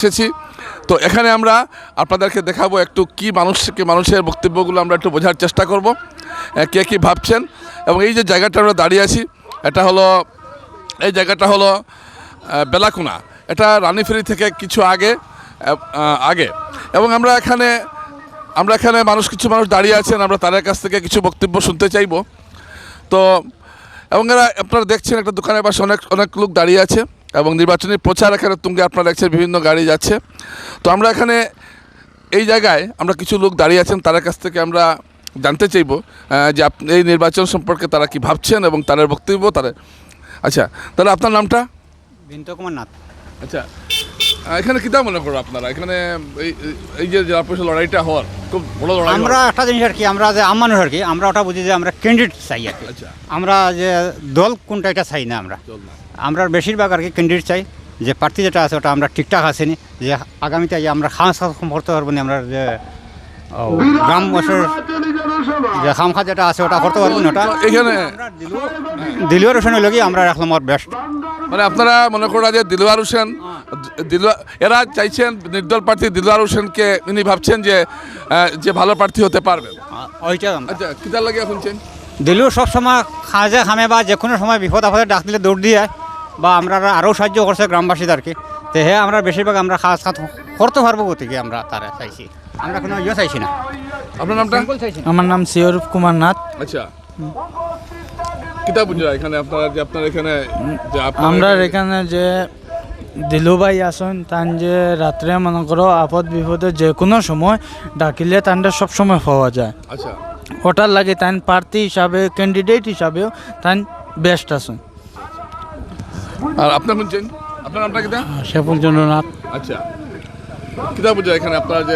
এসেছি তো এখানে আমরা আপনাদেরকে দেখাবো একটু কি মানুষকে মানুষের বক্তব্যগুলো আমরা একটু বোঝার চেষ্টা করব। কে কী ভাবছেন? এবং এই যে জায়গাটা আমরা দাঁড়িয়ে আছি, এটা হলো, এই জায়গাটা হলো বেলাকুনা। এটা রানীফেরি থেকে কিছু আগে আগে। এবং আমরা এখানে আমরা এখানে মানুষ, কিছু মানুষ দাঁড়িয়ে আছেন, আমরা তাদের কাছ থেকে কিছু বক্তব্য শুনতে চাইব। তো, এবং এরা, আপনারা দেখছেন একটা দোকানের পাশে অনেক অনেক লোক দাঁড়িয়ে আছে। এবং নির্বাচনী প্রচার এখানে তুঙ্গে আপনারা দেখছেন বিভিন্ন গাড়ি যাচ্ছে। তো আমরা এখানে এই জায়গায় আমরা কিছু লোক দাঁড়িয়ে আছেন তাদের কাছ থেকে আমরা জানতে চাইব যে এই নির্বাচন সম্পর্কে তারা কি ভাবছেন এবং তাদের বক্তব্য তাদের আচ্ছা তাহলে আপনার নামটা? বিন্তু কুমার নাথ। আচ্ছা এখানে কিতা মনে করো আপনারা? এখানে এই এই যে জেলা পরিষদ লড়াইটা হওয়ার খুব বড় লড়াই আমরা একটা জিনিস আর কি আমরা যে আম মানুষ আর কি আমরা ওটা বুঝি যে আমরা ক্যান্ডিডেট চাই আর কি। আচ্ছা। আমরা যে দল কোনটা এটা চাই না আমরা। চল না। আমরা বেশিরভাগ আর কি ক্যান্ডিডেট চাই যে প্রার্থী যেটা আছে ওটা আমরা ঠিকঠাক আসেনি যে আগামীতে যে আমরা খাম করতে পারব না আমরা যে গ্রাম বছর যে খাম খা যেটা আছে ওটা করতে পারব না ওটা। এখানে দিলীয় রোশনের লগি আমরা রাখলাম আর বেস্ট মানে আপনারা মনে করা যে দিলওয়ার হোসেন এরা চাইছেন নির্দল প্রার্থী দিলওয়ার হোসেনকে ইনি ভাবছেন যে যে ভালো প্রার্থী হতে পারবে ওইটা আমরা। আচ্ছা কিতার লাগে এখন চেন দিলেও সব সময় খাজে খামে বা যে কোনো সময় বিপদ আপদে ডাক দিলে দৌড় দিয়ে বা আমরা আরও সাহায্য করছে গ্রামবাসীদের আর কি তো হ্যাঁ আমরা বেশিরভাগ আমরা খাস খাত করতে পারব গতিকে আমরা তারা চাইছি। আমরা কোনো ইয়ে চাইছি না। আপনার নামটা? চাইছি। আমার নাম শিওরূপ কুমার নাথ। আচ্ছা। এখানে আপনারা যে আপনার এখানে যে আমরা এখানে- যে দিলুভাই আসুন তান যে রাত্রে মনে করো আপদ বিপদে যে কোনো সময় ডাকিলে তানটা সব সময় পাওয়া যায়। আচ্ছা। ওটার লাগে তান প্রার্থী হিসাবে ক্যান্ডিডেট হিসাবেও তান বেস্ট আসুন আর আপনার শুনছেন আপনার নামটা কিতা? সেফুল চন্দ্রনাথ আচ্ছা। কিতাব বুঝরা এখানে আপনারা যে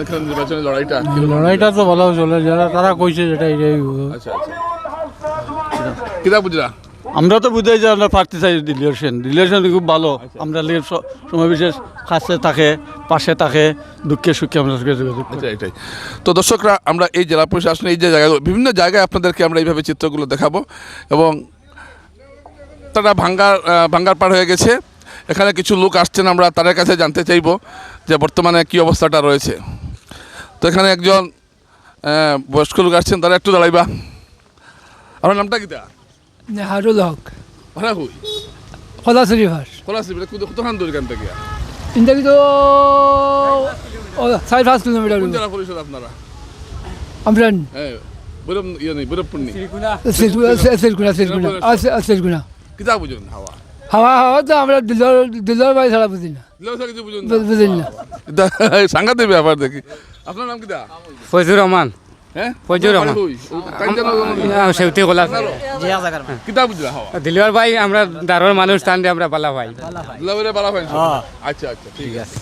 এখানে নির্বাচনী লড়াইটা? লড়াইটা তো ভালো চলে যারা তারা কইছে যেটা এটাই আচ্ছা আচ্ছা। কিতাব বুঝরা আমরা তো বুঝাই যে আমরা প্রার্থী চাই রিলেশন রিলেশন খুব ভালো। আমরা লিগে স- সময় বিশেষ কাছে থাকে পাশে থাকে দুঃখে সুখে আমরা যোগাযোগ আচ্ছা এটাই। তো দর্শকরা আমরা এই জেলা প্রশাসনে এই যে জায়গাগুলো বিভিন্ন জায়গায় আপনাদেরকে আমরা এইভাবে চিত্রগুলো দেখাবো এবং তারা ভাঙ্গার ভাঙ্গার পার হয়ে গেছে। এখানে কিছু লোক আসছেন আমরা তাদের কাছে জানতে চাইব যে বর্তমানে কি অবস্থাটা রয়েছে। তো এখানে একজন বয়স্ক লোক আসছেন তারা একটু দাঁড়াইবা। আমার নামটা কিতা হারুল হক। ভাড়া হই কলা শরীফার খোলা আছে কতখান দূর এখান থেকে? ইন্টারভিউ তো ও চারি পাঁচ কিলোমিটার জেলা পরিষদ আপনারা? আমরা হ্যাঁ বৈরব ইয়ে নেই বৈরবপুর নেই সিরকুনা সিরকুনা সিরকুনা। সিরকুনা। কিতা বুঝুন হাওয়া হাওয়া হাওয়া তো আমরা দিল্লর দিল্লর বাড়ি ছাড়া বুঝি না। দিলাম কিছু বুঝুন না। বু- বুঝি না। সাংঘাতিক ব্যাপার দেখি। আপনার নাম কিটা ফজুর রহমান হ্যাঁ কিতা ভাই আমরা দারোর মানুষ টান আমরা পালা ভাই। বালা পাইছো আচ্ছা আচ্ছা ঠিক আছে।